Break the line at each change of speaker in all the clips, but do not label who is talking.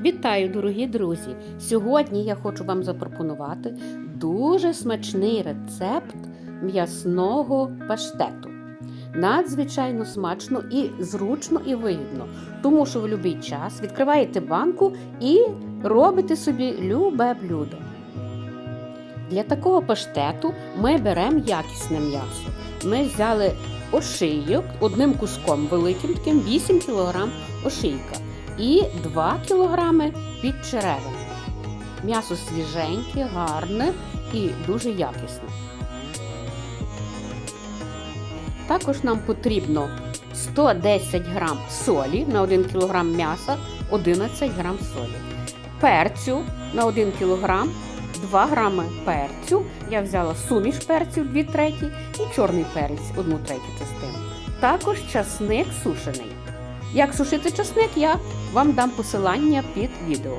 Вітаю, дорогі друзі! Сьогодні я хочу вам запропонувати дуже смачний рецепт м'ясного паштету. Надзвичайно смачно і зручно і вигідно, тому що в будь-який час відкриваєте банку і робите собі любе блюдо. Для такого паштету ми беремо якісне м'ясо. Ми взяли ошийок одним куском великим, таким 8 кг ошийка і 2 кг під черевини. М'ясо свіженьке, гарне і дуже якісне. Також нам потрібно 110 г солі на 1 кг м'яса, 11 г солі. Перцю на 1 кг 2 грами перцю. Я взяла суміш перців 2 треті і чорний перець 1 третю частину. Також часник сушений. Як сушити часник, я вам дам посилання під відео.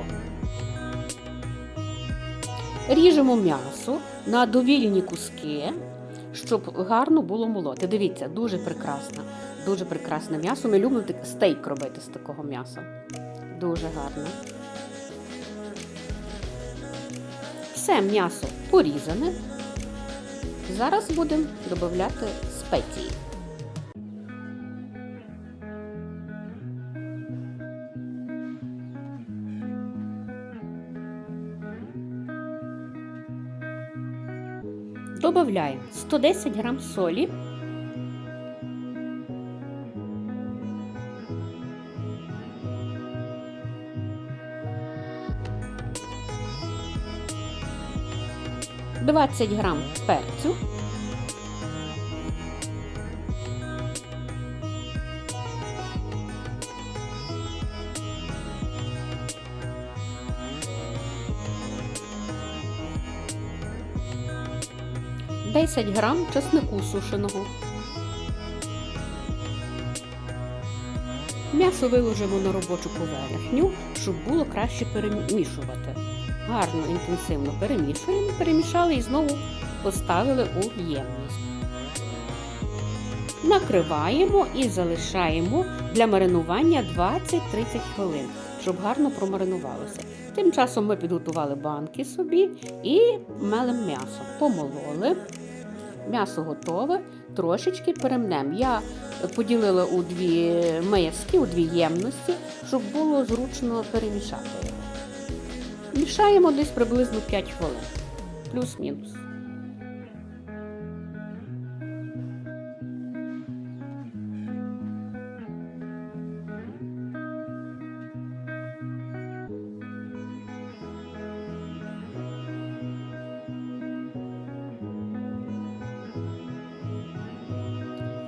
Ріжемо м'ясо на довільні куски, щоб гарно було молоти. Дивіться, дуже прекрасне, дуже прекрасне м'ясо. Ми любимо стейк робити з такого м'яса. Дуже гарно. Все м'ясо порізане. Зараз будемо додати спеції. Добавляємо 110 грам солі, Двадцять грам перцю, десять грам чеснику сушеного. М'ясо виложимо на робочу поверхню, щоб було краще перемішувати. Гарно, інтенсивно перемішуємо, перемішали і знову поставили у ємність. Накриваємо і залишаємо для маринування 20-30 хвилин, щоб гарно промаринувалося. Тим часом ми підготували банки собі і мелем м'ясо. Помололи. М'ясо готове, трошечки перемнем. Я поділила у дві миски, у дві ємності, щоб було зручно перемішати його. Мішаємо десь приблизно 5 хвилин, плюс-мінус.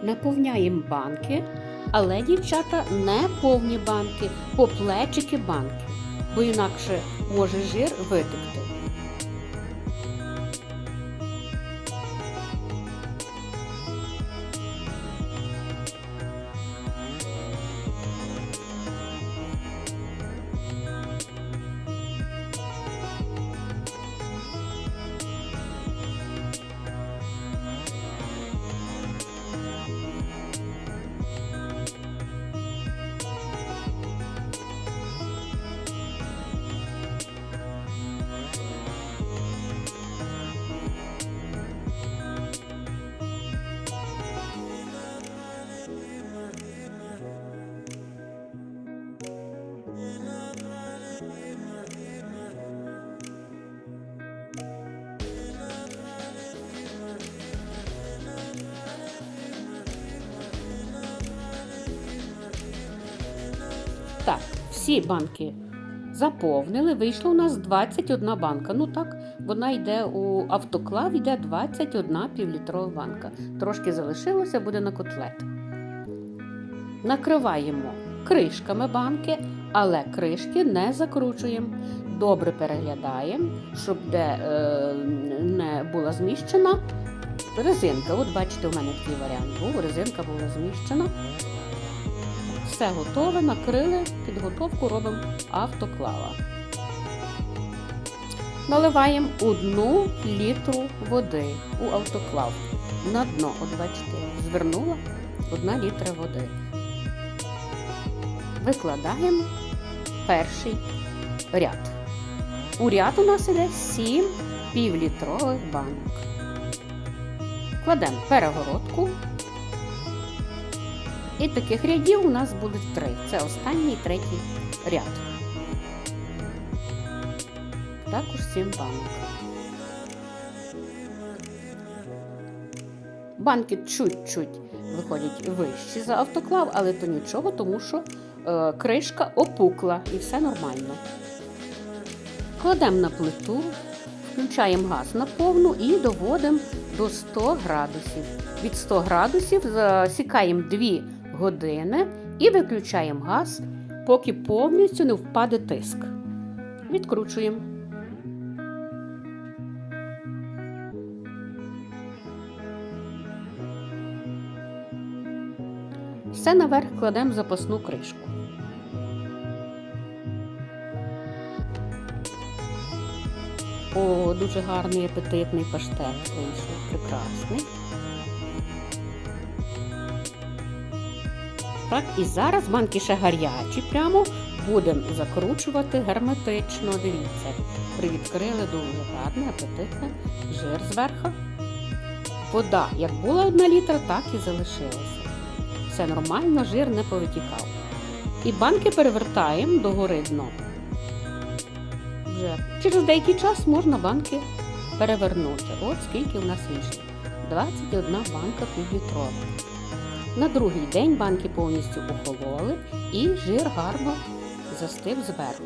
Наповняємо банки, але, дівчата, не повні банки, по плечики банки, бо інакше може жир витекти. Так, всі банки заповнили. Вийшло у нас 21 банка. Ну так, вона йде у автоклав, йде 21 півлітрова банка. Трошки залишилося, буде на котлет. Накриваємо кришками банки, але кришки не закручуємо. Добре переглядаємо, щоб де е, не була зміщена резинка. От бачите, у мене такий варіант був. Резинка була зміщена. Все готове, накрили, підготовку робимо автоклава. Наливаємо одну літру води у автоклав. На дно, от звернула одна літра води. Викладаємо перший ряд. У ряд у нас іде 7 півлітрових банок. Кладемо перегородку. І таких рядів у нас будуть три. Це останній третій ряд. Також 7 банок. Банки чуть-чуть виходять вищі за автоклав, але то нічого, тому що е, кришка опукла і все нормально. Кладемо на плиту, включаємо газ на повну і доводимо до 100 градусів. Від 100 градусів засікаємо 2 години і виключаємо газ, поки повністю не впаде тиск. Відкручуємо. Все наверх кладемо запасну кришку. О, дуже гарний апетитний паштет вийшов. Прекрасний. Так, і зараз банки ще гарячі прямо будемо закручувати герметично. Дивіться, привідкрили дуже гарне, апетитне, жир зверху. Вода, як була одна літра, так і залишилася. Все нормально, жир не повитікав. І банки перевертаємо догори дно. Вже через деякий час можна банки перевернути. От скільки у нас вийшло. 21 банка півлітрова. На другий день банки повністю охололи і жир гарно застив зверху.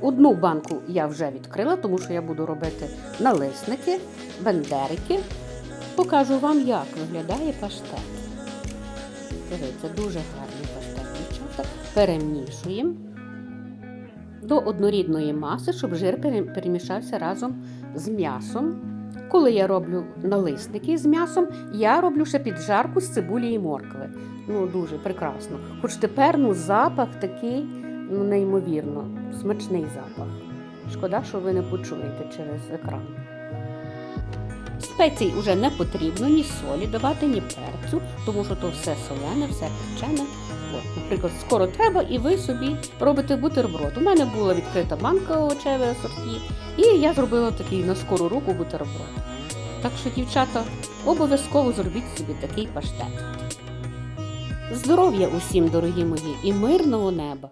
Одну банку я вже відкрила, тому що я буду робити налисники, бендерики. Покажу вам, як виглядає паштет. Дивіться, дуже гарний паштет, дівчата. Перемішуємо до однорідної маси, щоб жир перемішався разом з м'ясом. Коли я роблю налисники з м'ясом, я роблю ще піджарку з цибулі і моркви. Ну, дуже прекрасно. Хоч тепер ну, запах такий, ну, неймовірно, смачний запах. Шкода, що ви не почуєте через екран. Спецій вже не потрібно ні солі давати, ні перцю, тому що то все солене, все печене. От, наприклад, скоро треба, і ви собі робите бутерброд. У мене була відкрита банка овочевої асорті, і я зробила такий на скору руку бутерброд. Так що, дівчата, обов'язково зробіть собі такий паштет. Здоров'я усім, дорогі мої, і мирного неба!